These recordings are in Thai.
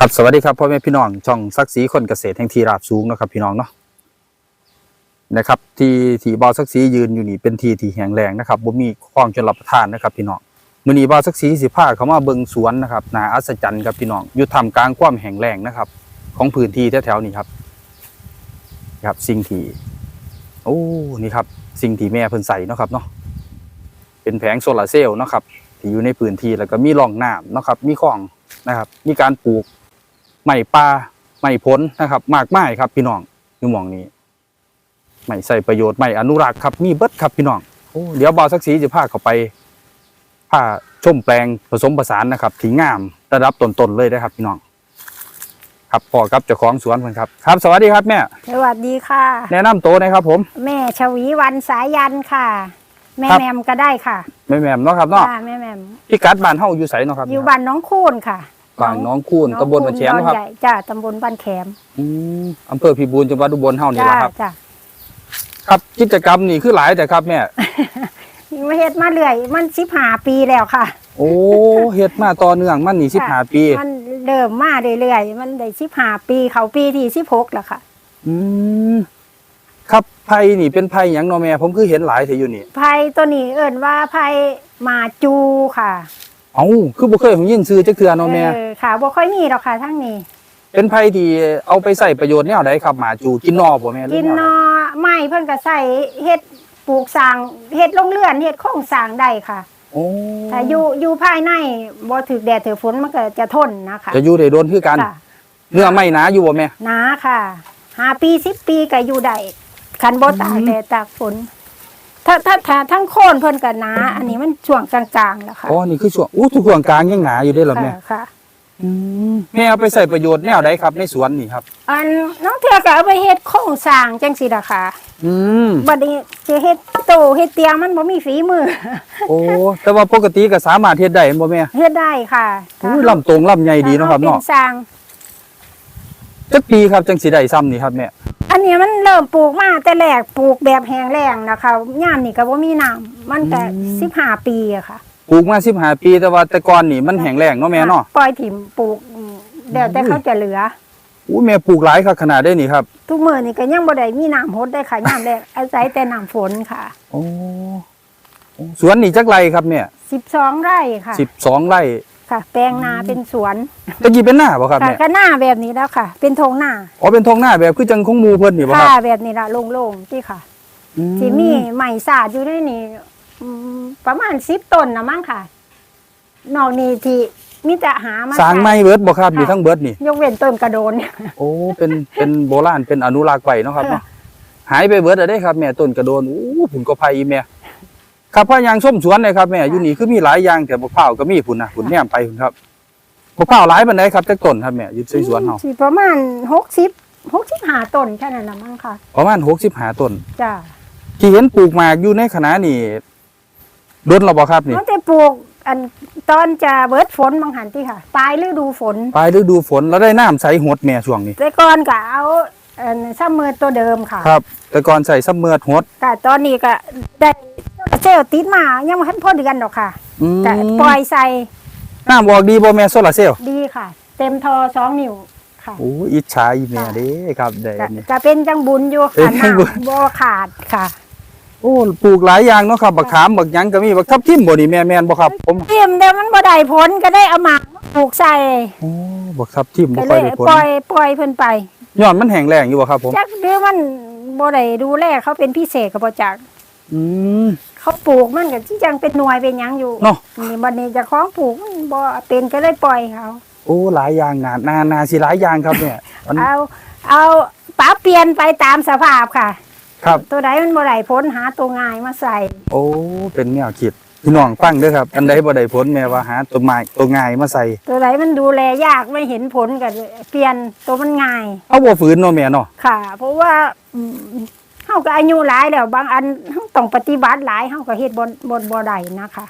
ครับสวัสดีครับพ่อแม่พี่น้องช่องซักสีคนเกษตรแห่งทีราบสูงนะครับพี่น้องเนาะนะครับ ที่ที่บ่าวซักสียืนอยู่นี่เป็นทีที่แห้งแรงนะครับบ่มีคลองจนรับประทานนะครับ พี่น้องมื้อนี้บ่าวซักสีสิพาเขามาเบิงสวนนะครับนาอัศจรรย์ครับพี่น้องอยู่ท่ามกลางความแห้งแรงนะครับ ของพื้นที่แถวๆนี้ครับ ครับสิ่งที่โอ้นี่ครับ สิ่งที่แม่เพิ่นใส่นะครับเนาะเป็นแผงโซลาร์เซลล์นะครับที่อยู่ในพื้นที่แล้วก็มีร่องน้ำนะครับ มีคลองนะครับ มีการปลูก ไม้ป่าไม้ผลนะครับมากมายครับพี่น้องอยู่หมองนี้ไม่ใส่ประโยชน์ไม่อนุรักษ์ครับมีเบิดครับพี่น้องโอ้เดี๋ยวบาวสักสีจะพาเข้าไปพาชมแปลงผสมผสานนะครับที่งามระดับต้นๆเลยนะครับ พี่น้องครับพ่อครับเจ้าของสวนเพิ่นครับ ครับ สวัสดีครับแม่สวัสดีค่ะ แนะนำตัวหนะครับ ผม แม่ชวีวันสายันค่ะ แม่ครับแมมก็ได้ค่ะ แม่แหม่มเนาะครับเนาะค่ะแม่แมมพี่กัดบ้านเฮาอยู่ไสเนาะครับอยู่บ้านน้องคูนค่ะ บ้านน้องคูนตำบลบันแขมดอเนาะครับใหญ่จ้าตำบลบ้านแขมอืมอำเภอพิบูลจังหวัดอุบลเฮานี่จ้าแหละครับ จ้าครับกิจกรรมนี่คือหลายแต่ครับแม่ มาเฮ็ดมาเรื่อย มันสิบหาปีแล้วค่ะ โอ้เฮ็ดมาต่อเนื่องมันนี่สิบห้าปี มันเดิมมาเรื่อยๆมันได้สิบหาปีเขาปีที่สิบหกแล้วค่ะอืมครับไผ่นี่เป็นไผ่หยังเนาะแม่ ผมคือเห็นหลายเถอะอยู่นี่ ไผ่ตัวนี้เอิ่นว่าไผ่หมาจูค่ะ เอ้าคือบ่เคยผมยินซื้อจักเทื่อเนาะแม่เออค่ะบ่ค่อยมีหรอกค่ะทั้งนี้ เป็นไผ่ที่เอาไปใส่ประโยชน์แนวใดครับหมาจูกินนอบ่แม่หรือกินแวนวใดอไม้เพิ่นก็ใส่เฮ็ดปลูกสร้างเฮ็ดโรงเรือนเฮ็ดโครงสร้างได้ค่ะโอ้ถ้าอยู่อยู่ภายในบ่ถึกแดดถึกฝนมันก็จะทนนะคะจะอยู่ได้โดนคือกัน ค่ะเนื้อไม่หนาอยู่บ่แม่ หนาค่ะห้าปีสิบปีก็อยู่ได้คันบ่ตากแดดตากฝน ถ้าถ้าถ้าทั้งโคนเพิ่นก็หนา อันนี้มันช่วงกลางๆแล้วค่ะอ๋อนี่คือช่วงอู้ทุกช่วงกลางยังหนาอยู่เด้อเหรอแม่ค่ะค่ะอืมแม่เอาไปใส่ประโยชน์แนวใดครับในสวนนี่ครับ อันน้องเทือก็เอาไปเฮ็ดโครงสร้างจังซี่ล่ะค่ะอืมบัดนี้จะเฮ็ดโตเฮ็ดเตียงมันบ่มีฝีมือ โอ้แต่ว่าปกติก็สามารถเฮ็ดได้แม่นบ่แม่เฮ็ดได้ค่ะอู้ลำตรงลำใหญ่ดีเนาะครับเป็เนาะนสร้างจักปีครับจังสิได้ซ้ำนี่ครับแม่ อันนี้มันเริ่มปลูกมาแต่แรกปลูกแบบแห้งแล้งนะคะย่ามนี่ก็บ่มีน้ำมันก็15ปีอะค่ะปลูกมา15ปีแต่ว่าแต่ก่อนนี่มันแห้งแล้งเนาะแม่เนาะ ปล่อยถิ่มปลูกอืมเดี๋ยวแต่เขาจะเหลือ อู้แม่ปลูกหลายคักขนาดได้นี่ครับทุกมื้อนี่ก็ยังบ่ได้มีน้ำหดได้ค่ะย่ามแรกอาศัยแต่น้ำฝนค่ะโอ้สวนนี่จักไรครับเนี่ย 12ไร่ค่ะสิบสองไร่ ค่ะ แปลงนาเป็นสวนตะกี้เป็นหน้าบ่ครับค่ะเนี่ยก็หน้าแบบนี้แล้วค่ะ เป็นทงหน้าอ๋อเป็นทงหน้าแบบคือจังของหมูเพิ่นนี่บ่คค่ะรับแบบนี้ละโล่งๆที่ค่ะอืที่มีใหม่สาดอยู่ด้วยนี่อืมประมาณ10ต้นนะมั้งค่ะ นอกนี้ที่มีแต่หามา สร้างไม้เบิดบ่ครับค่ะนี่ทั้งเบิดนี่ ยกเว้นต้นกระโดน โอ้ เป็น เป็นโบราณ เป็นอนุรักษ์ไว้เนาะครับเนาะ หายไปเบิดอะได้ครับแม่ต้นกระโดน อู้ผุนก็ไผอีแม่ ครับพายางส้มสวนเลยครับแม่อยู่นี่คือมีหลายอย่างแต่บักพร้าวก็มีพุ่นนะพุ่นแนมไปพุ่นครับบักพร้าวหลายปานใดครับจักต้นครับแม่อยู่ในสวนเฮาสิประมาณหกสิบหกสิบห้าต้นแค่นั้นนะมั้งค่ะ ประมาณ65ต้นจ้าที่เห็นปลูกหมากอยู่ในขณะนี่โดนเราบ่ครับนี่ตั้งแต่ปลูกอันตอนจะเบิดฝนบางหันที่ค่ะ ปลายฤดูฝน ปลายฤดูฝนแล้วได้น้ำใสหดแม่ช่วงนี้แต่ก่อนก็เอาอันซ้ำมือตัวเดิมค่ะ ครับ แต่ก่อนใส่ซับเมือดหดก็ตอนนี้ก็ได้เซลล์ติดมายังไม่ทันพอเดือนหรอกค่ะอืมก็ปล่อยใส่น้ำออกดีบ่แม่โซลาร์เซลล์ดีค่ะ เต็มทอสองนิ้วค่ะโอ้ยอิจฉาอีแม่เด้ครับได้ก็นี่ก็เป็นจังบุญอยู่เป็นค่ะจังบุญ น้ำบ่ขาดค่ะโอ้ปลูกหลายอย่างเนาะครับบักขามบักหยังก็มีบักทับทิมบ่นี่แม่แม่นบ่ครับ ผมเตรียมแต่มันบ่ได้ผลก็ได้เอาหมากมาปลูกใส่โอ้บักทับทิมก็บ่เลค่อยยได้ผลปล่อยปล่อยเพิ่นไป ย้อนมันแห้งแล้งอยู่บ่ครับผม จักหรือมัน บ่ได้ดูแลเขาเป็นพิเศษก็บ่จักอืม เขาปลูกมันก็ที่จังเป็นหน่วยเป็นหยังอยู่เนาะ นี่บัดนี้เจะคล้าของปลูกมันบ่เป็นก็เลยปล่อยเขาโอ้หลายอย่างนานานาสิหลายอย่างครับเนี่ยมันเอาเอาปรับเปลี่ยนไปตามสภาพค่ะ ครับ ตัวใดมันบ่ได้ผลหาตัวง่ายมาใส่ โอ้เป็นแนวคิด พี่น้องฟังเด้อครับ อันใดบ่ได้ผลแม่ว่าหาต้นไม้ตัวง่ายมาใส่ ตัวใดมันดูแลยากไม่เห็นผลก็เปลี่ยนตัวมันง่าย เอาบ่ฝืนเนาะแม่เนาะค่ะ เพราะว่าอืมเฮาก็อายุหลายแล้วบางอันเฮาต้องปฏิบัติหลายเฮาก็เฮ็ดบ่บ่บ่ได้นะคะ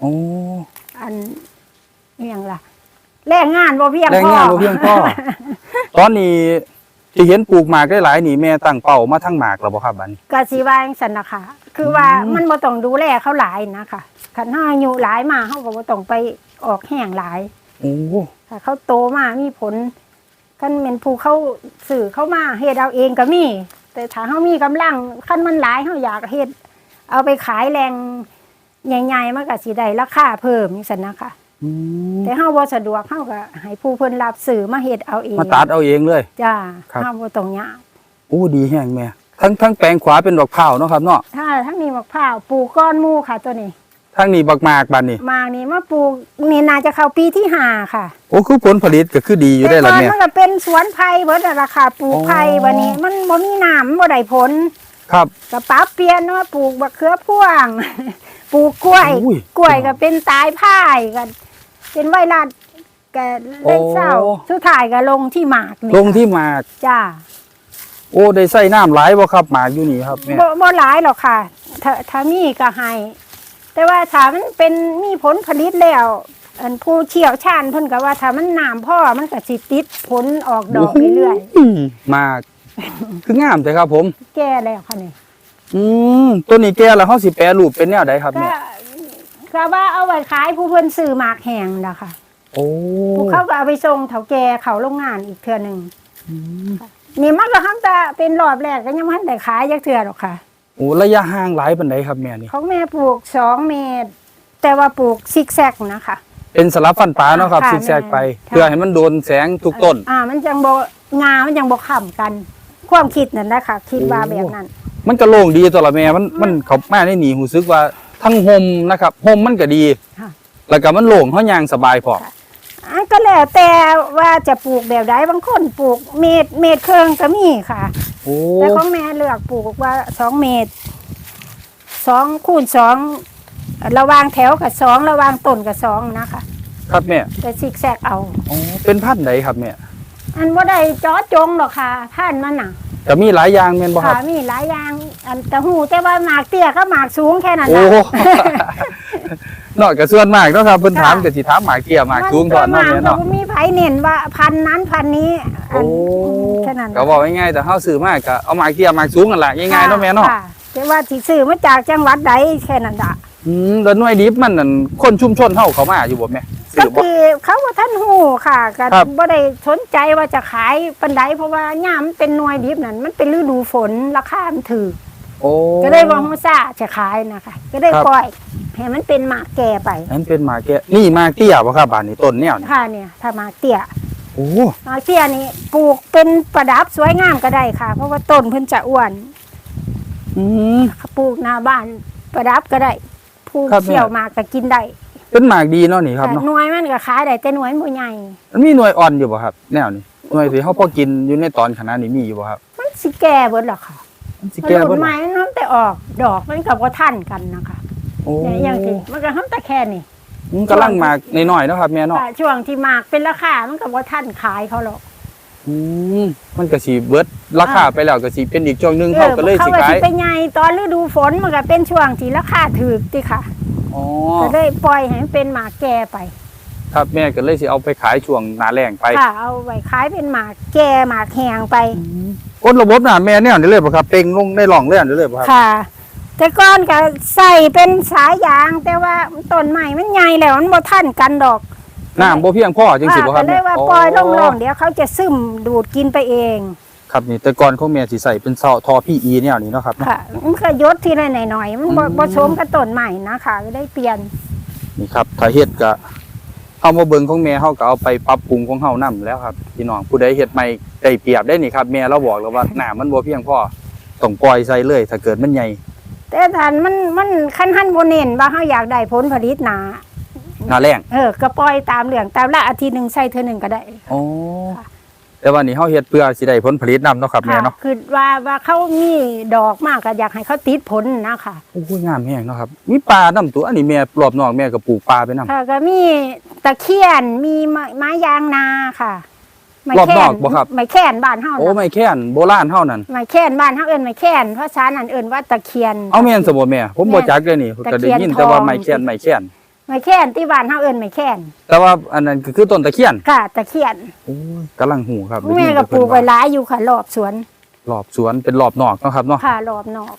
โอ้อันอหยังล่ะแรงงานบ่เพียงแรงพองานบ่เพียงพอตอนนี้ที่เห็นปลูกหมากได้หลายนี่แม่ตั้งเป้ามาทั้งหมากแล้วบ่ครับบัดนี้ก็สิว่าจังซั่นนะคะ คือว่าอืมมันบ่ต้องดูแลเขาหลายนะคะคันเฮาอายุหลายมาเฮาก็บ่ต้องไปออกแห้งหลายโอ้ถ้าเขาโตมามีผลกันเป็นผู้เขาสื่อเข้ามาเฮ็ดเอาเองก็มี แต่ถ้าเขามีกำลังขั้นมันหลายเขาอยากเฮ็ดเอาไปขายแรงใหญ่ๆมันก็สิได้ราคาเพิ่มจังซั่นนะคะอืมแต่เฮาบ่สะดวกเฮาก็ให้ผู้เพิ่นรับสื่อมาเฮ็ดเอาเองมาตัดเอาเองเลยจ้าครับเฮาบ่ต้องยากอู้ดีแห้งแม่ ทั้งทั้งแปลงขวาเป็นดอกเผาวเนาะครับเนาะถ้าทั้งนี้มะพร้าวปลูกก้อนหมู่ค่ะ ตัวนี้ทั้งนี้บักมากบานนี่มากนี่มาปลูกนี่น่าจะเข้าปีที่ห้าค่ะโอ้คือผลผลิตก็คือดีอยู่ได้แต่ล่ะก่อนแม่มันก็เป็นสวนไผ่เบิดนั่นล่ะค่ะปลูกไผ่อ๋อบัดนี้ มันบ่มีน้ำบ่ได้ผลครับก็ปรับเปลี่ยนว่าปลูกบักเขือพ่วง ปลูกกล้วย อุ้ยกล้วยก็เป็นตายพ่ายก็เป็นไวรัสก็เล่นเศร้าโอ้ สุดท้ายก็ลงที่หมากนี่ลงที่หมาก จ้า โอ้ได้ใส่น้ำหลายบ่ครับหมากอยู่นี่ครับแม่บ่บ่หลายหรอกค่ะถ้าถ้ามีก็ให้แต่ว่าถ้ามันเป็นมีผลผลิตแล้วอันผู้เชี่ยวชาญเพิ่นก็ว่าถ้ามันน้ำพ่อมันก็สิติดผลออกดอกเรื่อยโยหมาก คืองามแต่ครับ ผมๆแก่แล้วค่ะนี่อืมตัวนี้แก่แล้วเฮาสิแปรรูปเป็นแนวใดครับก็แม่ก็ว่าเอาไว้ขายผู้เพิ่นซื้อหมากแห้งนะคะโอ้ผู้เขาก็เอาไปส่งเถาแก่เขาโรงงานอีกเทื่อหนึงอืม นี่มันก็ทำแต่เป็นรอบแรกก็ยังไม่ทันได้ขายจักเทื่อหรอกค่ะ โอ้ระยะห่างหลายปานใดครับแม่นี่ ของแม่ปลูกสองเมตร แต่ว่าปลูกซิกแซกนะคะ เป็นสลับฟันปลาเนาะครับค่ะซิกแซกไปแม่เพื่อให้มันโดนแสงทุกต้น อ่า มันจังบ่งา มันจังบ่ค้ำกัน ความคิดนั่นนะคะคิดว่าโอ้แบบนั้น มันก็โล่งดีตัวละแม่มันมันเขามาในนี่รู้สึกว่าทั้งห่มนะครับห่มมันก็ดี ค่ะแล้วก็มันโล่งเฮายางสบายพอ อันก็แล้วแต่ว่าจะปลูกแบบใดบางคนปลูกเมตรเมตรครึ่งก็มีค่ะ โอ้แต่ของแม่เลือกปลูกว่าสองเมตรสองคูณสองระหวางแถวกับสองระหวางต้นกับสองนะคะครับแม่แต่ซิกแซกเอา อ๋อเป็นพันธุ์ใดครับแม่อันว่าได้เจอจงหรอกค่ะท่านมันน่ะก็มีหลายอย่างแม่นบ่คค่ะรับ มีหลายอย่างอันแต่หูแต่ว่าหมากเตี้ยก็หมากสูงแค่นั้นโอ้ นะ นอกจากส่วนมากเนาะครับเพิ่นค่ะถามก็สิถามหมากเกี้ยหมากสูงก่อนหเนาะมากแม่ก็เนาะบ่มีไผเน้นว่าพันนั้นพันนี้อัโอ้นแค่นั้นก็บอกง่ายๆแต่เฮาซื้อมาก็เอาหมากเกี้ยหมากสูงนั่นแหละง่ายๆเนาะแม่เนาะค่แต่ว่าที่ซื้อมาจากจังหวัดใดแค่นั้นละอืมแล้วหน่วยดิบมันนั่นคนชุมชนเฮาเขามาอยู่บ่แม่ก็ซื้อบ่คือเขาว่าท่านหูค่ะก็ครับบ่ได้สนใจว่าจะขายปันไดเพราะว่าย่ามนเป็นหน่วยดิบนั่นมันเป็นฤดูฝนราคามันถือ โอ้ก็เลยว่าฮู้ซ่าจะขายนะคะ ก็ได้ครับปล่อยให้มันเป็นหมากแก่ไปนั่นเป็นหมากเกี้ยนี่หมากเตี้ยบ่ครับบ้านนี้ต้นแนวนี่ค่ะเนี่ย ถ้าหมากเตี้ยโอ้หมากเตี้ยนี่ปลูกเป็นประดับสวยงามก็ได้ค่ะ เพราะว่าต้นเพิ่นจะอ้วนอืมปลูกหน้าบ้านประดับก็ได้ปลูกครับเขี่ยวหมากก็กินได้เป็นหมากดีเนาะนี่ครับแต่เนาะหน่วยมันก็ขายได้แต่หน่วยมันบ่ใหญ่มันมีหน่วยอ่อนอยู่บ่ครับ แนวนี้หน่วยที่เฮาพอกินอยู่ในตอนขณะนี้มีอยู่บ่ครับ มันสิแก่เบิดหรอกค่ะ มันสิมันแก่หลุเบ่ดไม้มันทำแต่ออกดอกมันกับว่าท่านกันนะคะโอ้เนี่ยอย่างที่มันก็ทำแต่แค่นี้มันกำลังหมากน้อยๆเนาะครับแม่เนาะแต่ช่วงที่หมากเป็นราคามันกับว่าท่านขายเขาหรอกอืมมันก็สิเบิดราคาไปแล้วก็สิเป็นอีกช่วงหนึงเฮาก็เลยเขาสิก็ขาสิยไปใหญ่ตอนฤดูฝนมันก็เป็นช่วงที่ราคาถูกติค่ะอ๋อก็เลยปล่อยให้มันเป็นหมากแก่ไป ครับแม่ก็เลยสิเอาไปขายช่วงหน้าแล้งไป ค่ะเอาไว้ขายเป็นหมากแก่หมากแห้งไป กดระบบหน้าแม่เนี่ยนี่เลยบ่ครับเป่งลงในร่องเลยอันนี้เลยบ่ครับค่ะ แต่ก่อนก็ใส่เป็นสายยาง แต่ว่าต้นใหม่มันใหญ่แล้วมันบ่ทันกันดอกน้ำบ่เพียงพอจังสิบ่คก็รับเลยว่าแม่ปล่อยลงร่องเดี๋ยวเขาจะซึมดูดกินไปเอง ครับนี่แต่ก่อนของแม่สิใส่เป็นเสาทอ PE แนวนี้เนาะครับเนาะ ค่ะ มันก็ยศทีละหน่อยๆมันบ่อืม บ่ชมกับต้นใหม่นะคะก็ได้เปลี่ยน นี่ครับถ้าเฮ็ดก็ เฮามาเบิ่งของแม่เฮาก็เอาไปปรับปรุงของเฮานํแล้วครับพี่น้องผู้ใดเฮ็ดใหม่ได้เปรียบได้นี่ครับแม่เราบอกแล้วว่าน้ามันบ่เพียงพอต้องปล่อยใส่เลย ถ้าเกิดมันใหญ่ แต่ท่านมันมันคันหันบ่เน้นว่าเฮาอยากได้ผลผลิตหนาหน้าแรงเออก็ปล่อยตามเรื่องตามละอาทิตย์หนึงใส่เทื่อหนึงก็ได้อ๋อค่ะ แต่ว่านี่เฮาเฮ็ดเพื่อสิได้ผลผลิตนํเนาะครับแม่ค่ะเนาะคือว่าว่าเขามีดอกมากก็อยากให้เขาติดผลนะคะโอ้ยงามแฮงเนาะครับ มีปลานํตัวอันนี้แม่รอบนอกแม่ก็ปลูกปลาไปนํ ค่ะก็มีตะเคียนมีไม้ไม้ยางนาค่ะไม้รอบแค้นอกบ่ครับ ไม้แค้นบ้านเฮาโอ้น่ะไม่แค่นโบราณเฮานั่นไม้แค้นบ้านเฮาเอิ้นไม้แค้นเพราะฉะนั้นเอิ้นว่าตะเคียน เอาแม่นสมบ่แม่ ผมบ่จักเลยนี่ตะก็เคีได้ยนยินแต่ว่าทองไม่แค่นไม่แค่น ไม้แค้นที่บ้านเฮาเอิ้นไม้แค้นแต่ว่าอันนั้นก็คือต้นตะเคียนค่ะตะเคียนโอ้ยกำลังหูครับแม่ก็ปลูกไว้หลายอยู่ค่ะรอบสวนรอบสวนเป็นรอบนอกเนาะครับเนาะค่ะรอบนอก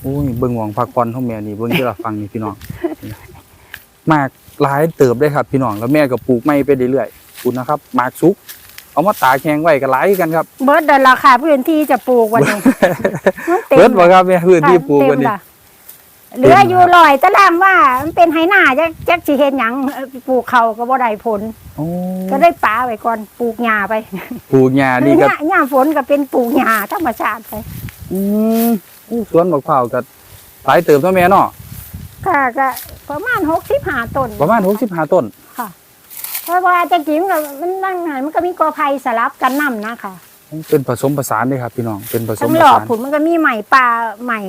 โอ้ยเบิ่งหวองพักผ่อนของแม่นี่เบิ่งที่เราฟังนี่พี่น้องมากหลายเติบได้ครับ พี่น้องแล้วแม่ก็ปลูกไม้ไปเรื่อยคุณนะครับหมากสุกเอามาตากแข็งไว้ก็หลายกันครับเบิร์ดเดินราคาพื้นที่จะปลูกวันนี้มันต็มเบิดบ่ครับแม่พื้นที่ปลูกค่ะวันนี้ เต็มล่ะเหลืออยู่ลอยตะลามว่ามันเป็นไหหน้าจักจักสิเฮ็ดหยังเอ่อปลูกเขาก็บ่ได้ผล โอ้ก็ได้ปลาไว้ก่อนปลูกหญ้าไปปลูกหญ้านี่ก็หญ้าหญ้าฝนก็เป็นปลูกหญ้าธรรมชาติไปอืมอู้สวนบักพร้าวก็หลายเติมเท่าแม่เนาะค่ะก็ประมาณ65ต้น ประมาณ65ต้น ค่ะเพราะว่าจะกินกับมันนั่งหันมันก็มีกอไผ่สลับกันนํนะคะเป็นผสมผสานเลยครับพี่น้องเป็นผสทั้มงผหลอกสานผุนมันก็มีใหม่ปลาใหม่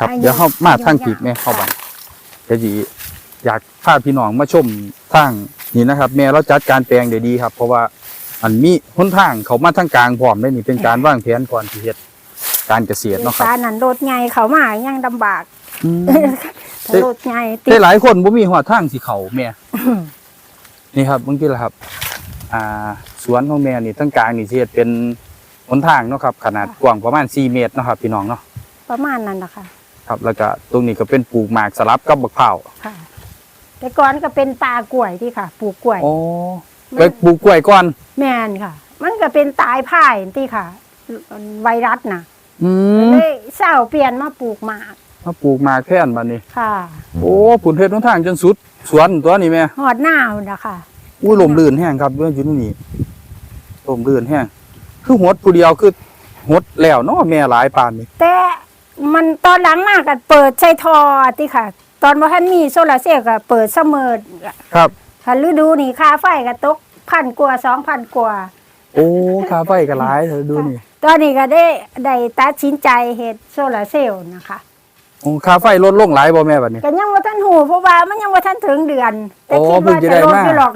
ครับอาเดี๋ยวเข้ามาทางกีบแม่เข้าบังเดี๋ยวจีอยากพาพี่น้องมาชมทางนี่นะครับ แม่เราจัดการแปลงได้ดีครับ เพราะว่าอันมีหนทางเขามาทางกลางพร้อมได้นี่เป็นการวางแผนก่อนที่เฮ็ดการเกษตรเนาะคปรับลานั่นรถใหญ่เขามายังลำบากอืมถ้ารถใหญ่ติแต่ดหลายคนบ่มีหัวทางสิเขาแม่นี่ครับเมื่อกี้ละครับ อ่า สวนของแม่นี่ตั้งกลางนี่สิเฮ็ดเป็นหนทางเนาะครับ ขนาดกว้างประมาณ4เมตรเนาะครับ พี่น้องเนาะ ประมาณนั้นนะคะครับ แล้วก็ตรงนี้ก็เป็นปลูกหมากสลับกับบักพร้าวค่ะ แต่ก่อนก็เป็นปลากล้วยที่ค่ะ ปลูกกล้วยโอ้ไปปลูกกล้วยก่อน แม่นค่ะ มันก็เป็นตายพ่ายที่ค่ะ ไวรัสนะอืมเลยเศร้าเปลี่ยนมาปลูกหมากมาปลูกหมากแท่นบัดนี้ ค่ะ โอ้ผุนเพชรหนทางจนสุด สวนตัวนี้แม่หอดหน้าพุ่นนะคะอุ้ยลมลื่นแห้งครับเรื่องอยู่นี่ลมลื่นแห้งคือหดผู้เดียวคือหดแล้วเนาะแม่หลายปานนี่แต่ มันตอนหลังมากก็เปิดใช้ทอที่ค่ะ ตอนว่าท่านมีโซลาร์เซลล์ก็เปิดเสมอครับถ้าฤดูนี่ค่าไฟก็ตกพันกว่าสองพันกว่าโอ้ค่าไฟก็หลายเธอดูนี่ตอนนี้ก็ได้ได้ตัดสินใจเฮ็ดโซลาร์เซลล์นะคะโอ้ค่าไฟลดลงหลายบ่แม่บัดนี้ก็ยังว่าท่านหูเพราะว่ามันยังว่าท่านถึงเดือน แต่โอ้คิดว่าเพิ่งจะจะได้ลดมาอยู่หรอก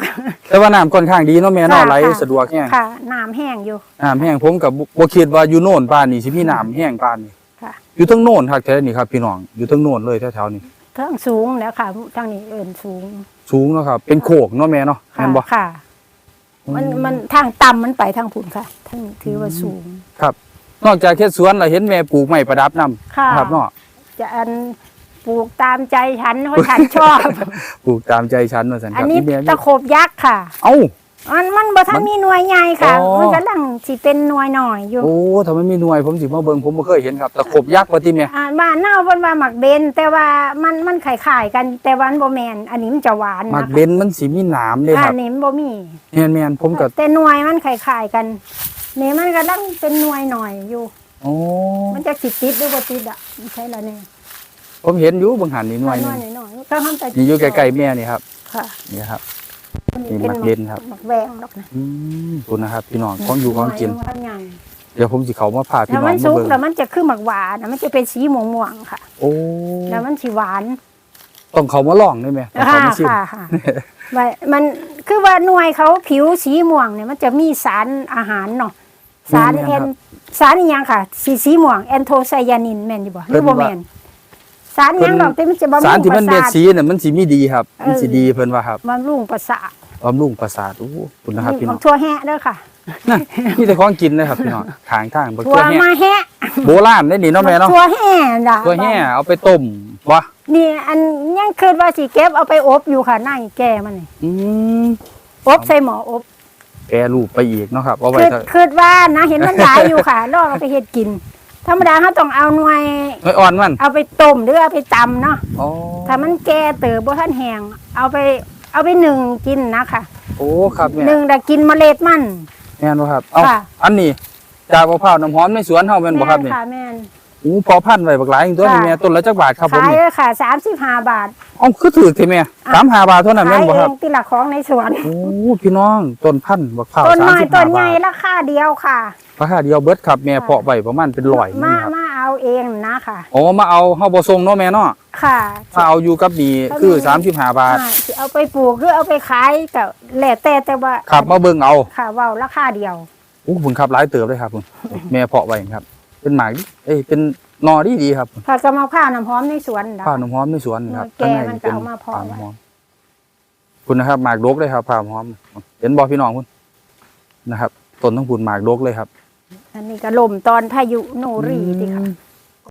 แต่ว่าน้ำค่อนข้างดีเนาะแม่เนาะค่ะไหลค่ะสะดวกแห้งค่ะน้ำแห้งอยู่น้ำแห้งผมกับบ่คิดว่าอยู่โน่นปานนี่สิมีน้ำแห้งปานนี่ ค่ะ อยู่เทั้งโน่นครับแท้นี่ครับพี่น้องอยู่เทั้งโน่นเลยแถวๆนี้เทิงสูงแล้วค่ะทางนี้เอินสูง สูงเนาะครับ เป็นโขกเนาะแม่เนาะค่ะแม่นบ่ค่ะ มันมันทางต่ำมันไปทางผุนค่ะทางถือว่าสูงครับ นอกจากเฮ็ดสวนแล้วเห็นแม่ปลูกไม้ประดับนํค่ะครับเนาะจะอันปลูกตามใจฉันเพราะฉันชอบ ปลูกตามใจฉันว่าซั่นคอันรับนี้แม่ตะโขบยักษ์ค่ะ เอ้า มันมันบ่ทัมันนมีหน่วยใหญ่ค่ะ อ๋อ มันกำลังสิเป็นหน่วยหน่อยอยู่ โอ้ถ้ามันมีหน่วยผมสิมาเบิ่งผมบ่เคยเห็นครับตะขบยักษ์ว่าติแม่อ่าบ้านเน่าเพิ่นว่าหมักเบน แต่ว่ามันมันคล้ายๆกัน แต่ว่ามันบ่แม่นอันนี้มันจะหวานหมันะกเบนมันสิมีหนามเด้คอัรับนนี้มันบ่มี แม่นๆผมก็แต่หน่วยมันคล้ายๆกันนี่มันกำลังเป็นหน่วยหน่อยอยู่ โอ้มันจะสิติดหรือบ่ติดอะใช่แล้วนี่ผมเห็นอยู่เบิ่งหันนี่หน่วยหหนึน่วงยหน่อยๆก็ห้ามแต่นี่อยู่ใกล้ๆแม่นี่ครับๆค่ะ นี่ครับ นี่หมักเบนครับหมักแวงดอกนะอืมคุณนะครับ พี่น้องของอยู่ของกินหวยมันใหญ่เดี๋ยวผมสิเข้ามาพาพี่แล้วน้อมังนมาสุกเบิ่งแล้วมันจะขึ้นหมักหวานนะมันจะเป็นสีม่วงๆค่ะ โอ้แล้วมันสิหวานต้องเข้ามาลองได้ไหมต้องเข้าค่ะมาชิมค่ะค่ะไว้มันคือว่าหน่วยเขาผิวสีม่วงเนี่ยมันจะมีสารอาหารเนาะสารแม่แอนนครับสารอีหยังค่ะ สีสีม่วงแอนโทไซยานินแม่นอยู่บ่หเพิ่รือนบ่แม่นสารอีหยังเพิ่นดอกที่มันจะบำรุงสารที่มันปเม็ระดสาท สีน่ะมันสิมีดีครับเออมันสิดีเพิ่นว่าครับบำรุงประสาท บำรุงประสาทโอ้คุณนะครับพี่ขน้อองงทั่วแฮะเด้อค่ะนั่นมีแต่ของกินนะครับพี่น้องทางทางบักทั่วตัวแห่มาแฮะโบราณได้นี่เนาะแม่เนาะทั่วแห่ล่ะตัวแห่เอาไปต้มวะนี่อันยังคิดว่าสิเก็บเอาไปอบอยู่ค่ะในแก่มันนี่อืมอบใส่หมออบแปรรูปไปอีกเนาะครับเอาไว้คือถ้าคิดว่านะเห็นมันหลายอยู่ค่ะลองเอาไปเฮ็ดกิน ธรรมดาเขาต้องเอาหน่วยเอ้ยอ่อนมัน เอาไปต้มหรือเอาไปตำเนาะอ๋อถ้ามันแก่เติบบ่ทันแห้งเอาไป เอาไปหนึ่งกินนะคะโอ้ครับแม่หนึ่งแต่กินเมล็ดมันแม่นบ่ครับเอ้าค่ะอันนี้จากมะพร้าวน้ำหอมในสวนเฮาแม่นบ่ครับนี่ค่ะแม่นอู้พอพันธุ์ไว้บักหลายอย่างตัวนี่ค่ะแม่ต้นละจักบาทครับผมขายนี่เลยค่ะสามสิบห้าบาทเอ้าคือถูกแท้แม่35บาทเท่านั้นแม่ขายนบ่เอครับงที่ละของในสวนโอ้พี่น้องต้นพันธุ์บักพร้าวต้นน้อย35ต้นใหบาญ่ทราคาเดียวค่ะราคาเดียวเบิดครับแม่ค่ะเพาะไว้ประมาณเป็นร้อยนี่มาครับมาเอาเองนะค่ะอ๋อมาเอาเฮาบ่ส่งเนาะแม่เนาะ ค่ะ ถ้าเอาอยู่กับนี่คือ35บาทอ่าสิเอาไปปลูกหรือเอาไปขายก็แล้วแต่แต่ว่าครับมาเบิ่งเอาค่ะเว้าราคาเดียวโอ้คุณครับหลายเติบเลยครับคุณแม่เพาะไว้ครับ เป็นหมากดิเอ้ยเป็นหนอดีดีๆครับผัดกะเพราข้าวน้ำหอมในสวนนะข้าวน้ำหอมในสวนครับแกข้างในมันก็เป็นเอามาเพาะข้าวไว้น้ำหอมคุณนะครับหมากดกเลยครับข้าวน้ำหอม เห็นบอพี่น้องคุณนะครับต้นทั้งผุนหมากดกเลยครับ อันนี้ก็ลมตอนพายุโนรีที่ค่ะอืม